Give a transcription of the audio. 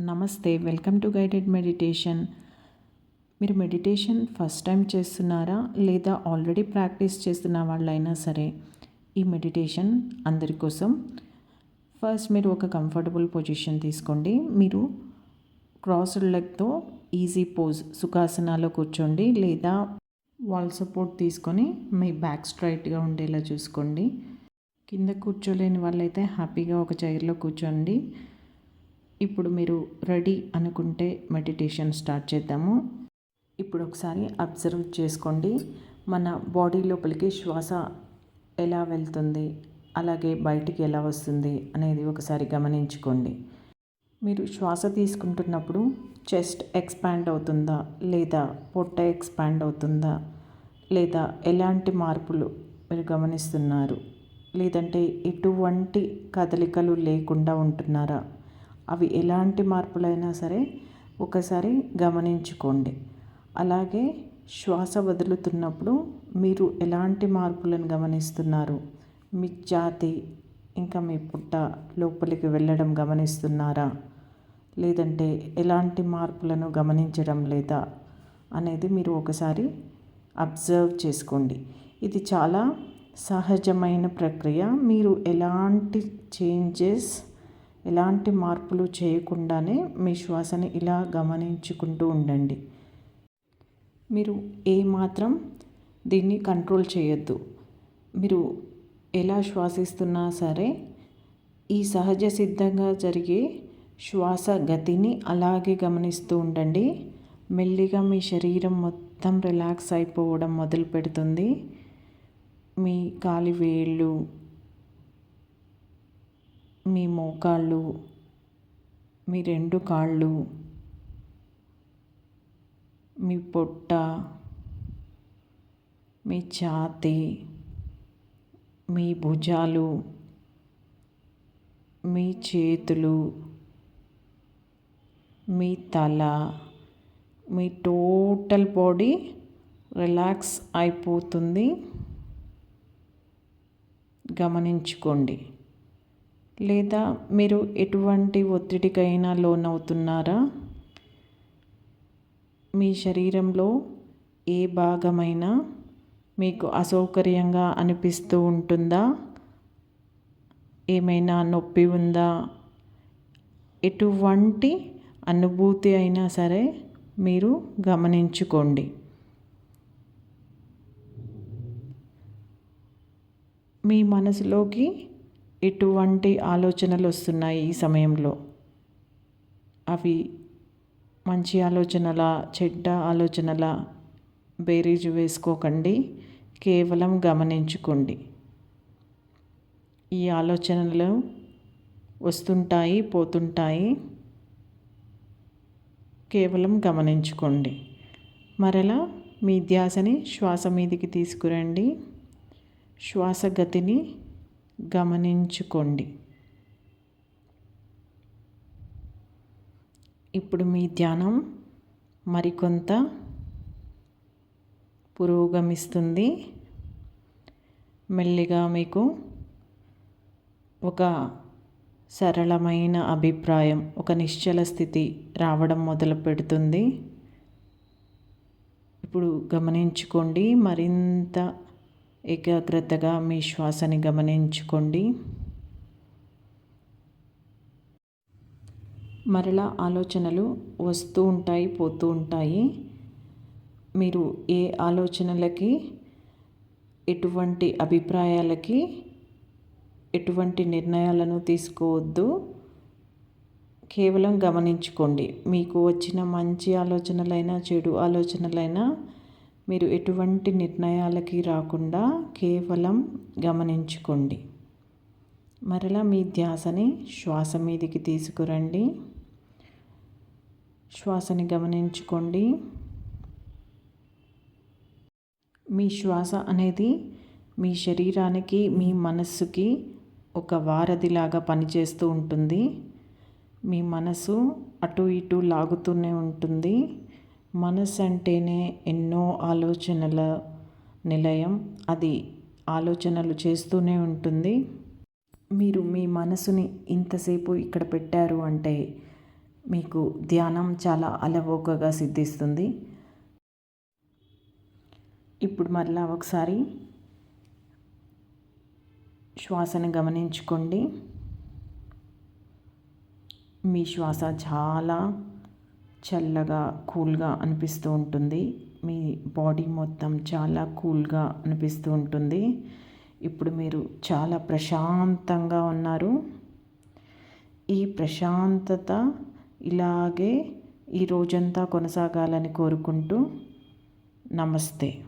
నమస్తే welcome to guided meditation. మీరు meditation first time చేస్తున్నారా? లేదా ఆల్రెడీ ప్రాక్టీస్ చేస్తున్న వాళ్ళైనా సరే ఈ మెడిటేషన్ అందరి కోసం ఫస్ట్ మీరు ఒక కంఫర్టబుల్ పొజిషన్ తీసుకోండి. మీరు క్రాస్డ్ లెగ్తో ఈజీ పోజ్ సుఖాసనాలో కూర్చోండి. లేదా వాల్ సపోర్ట్ తీసుకొని మీ బ్యాక్ స్ట్రైట్గా ఉండేలా చూసుకోండి. కింద కూర్చోలేని వాళ్ళైతే హ్యాపీగా ఒక చైర్లో కూర్చోండి. ఇప్పుడు మీరు రెడీ అనుకుంటే మెడిటేషన్ స్టార్ట్ చేద్దాము. ఇప్పుడు ఒకసారి అబ్జర్వ్ చేసుకోండి. మన బాడీ లోపలికి శ్వాస ఎలా వెళ్తుంది? అలాగే బయటికి ఎలా వస్తుంది అనేది ఒకసారి గమనించుకోండి. మీరు శ్వాస తీసుకుంటున్నప్పుడు చెస్ట్ ఎక్స్పాండ్ అవుతుందా? లేదా పొట్ట ఎక్స్పాండ్ అవుతుందా? లేదా ఎలాంటి మార్పులు మీరు గమనిస్తున్నారు? లేదంటే ఎటువంటి కదలికలు లేకుండా ఉంటున్నారా? అవి ఎలాంటి మార్పులైనా సరే ఒకసారి గమనించుకోండి. అలాగే శ్వాస వదులుతున్నప్పుడు మీరు ఎలాంటి మార్పులను గమనిస్తున్నారు? మీ ఛాతి ఇంకా మీ పుట్ట లోపలికి వెళ్ళడం గమనిస్తున్నారా? లేదంటే ఎలాంటి మార్పులను గమనించడం లేదా అనేది మీరు ఒకసారి అబ్జర్వ్ చేసుకోండి. ఇది చాలా సహజమైన ప్రక్రియ. మీరు ఎలాంటి చేంజెస్ ఎలాంటి మార్పులు చేయకుండానే మీ శ్వాసని ఇలా గమనించుకుంటూ ఉండండి. మీరు ఏమాత్రం దీన్ని కంట్రోల్ చేయొద్దు. మీరు ఎలా శ్వాసిస్తున్నా సరే ఈ సహజ సిద్ధంగా జరిగే శ్వాస గతిని అలాగే గమనిస్తూ ఉండండి. మెల్లిగా మీ శరీరం మొత్తం రిలాక్స్ అయిపోవడం మొదలు పెడుతుంది మీ కాలి వేళ్ళు మీ మోకాళ్ళు మీ రెండు కాళ్ళు మీ పొట్ట మీ ఛాతి మీ భుజాలు మీ చేతులు మీ తల మీ టోటల్ బాడీ రిలాక్స్ అయిపోతుంది. గమనించుకోండి. లేదా మీరు ఎటువంటి ఒత్తిడికైనా లోనవుతున్నారా? మీ శరీరంలో ఏ భాగమైనా మీకు అసౌకర్యంగా అనిపిస్తూ ఉంటుందా? ఏమైనా నొప్పి ఉందా? ఎటువంటి అనుభూతి అయినా సరే మీరు గమనించుకోండి. మీ మనసులోకి ఎటువంటి ఆలోచనలు వస్తున్నాయి ఈ సమయంలో. అవి మంచి ఆలోచనల చెడ్డ ఆలోచనల బేరీజు వేసుకోకండి. కేవలం గమనించుకోండి. ఈ ఆలోచనలు వస్తుంటాయి పోతుంటాయి. కేవలం గమనించుకోండి. మరలా మీ ధ్యాసని శ్వాస మీదికి తీసుకురండి. శ్వాస గతిని గమనించుకోండి. ఇప్పుడు మీ ధ్యానం మరికొంత పురోగమిస్తుంది. మెల్లిగా మీకు ఒక సరళమైన అభిప్రాయం ఒక నిశ్చల స్థితి రావడం మొదలు పెడుతుంది. ఇప్పుడు గమనించుకోండి మరింత ఏకాగ్రతగా మీ శ్వాసని గమనించుకోండి. మరలా ఆలోచనలు వస్తూ ఉంటాయి పోతూ ఉంటాయి. మీరు ఏ ఆలోచనలకి ఎటువంటి అభిప్రాయాలకి ఎటువంటి నిర్ణయాలను తీసుకోవద్దు. కేవలం గమనించుకోండి. మీకు వచ్చిన మంచి ఆలోచనలైనా చెడు ఆలోచనలైనా మీరు ఎటువంటి నిర్ణయాలకి రాకుండా కేవలం గమనించుకోండి. మరలా మీ ధ్యాసని శ్వాస మీదికి తీసుకురండి. శ్వాసని గమనించుకోండి. మీ శ్వాస అనేది మీ శరీరానికి మీ మనస్సుకి ఒక వారధిలాగా పనిచేస్తూ ఉంటుంది. మీ మనసు అటు ఇటు లాగుతూనే ఉంటుంది. మనసు అంటేనే ఎన్నో ఆలోచనల నిలయం. అది ఆలోచనలు చేస్తూనే ఉంటుంది. మీరు మీ మనసుని ఇంతసేపు ఇక్కడ పెట్టారు అంటే మీకు ధ్యానం చాలా అలవోకగా సిద్ధిస్తుంది. ఇప్పుడు మరలా ఒకసారి శ్వాసను గమనించుకోండి. మీ శ్వాస చాలా చల్లగా కూల్గా అనిపిస్తూ ఉంటుంది. మీ బాడీ మొత్తం చాలా కూల్గా అనిపిస్తూ ఉంటుంది. ఇప్పుడు మీరు చాలా ప్రశాంతంగా ఉన్నారు. ఈ ప్రశాంతత ఇలాగే ఈ రోజంతా కొనసాగాలని కోరుకుంటూ నమస్తే.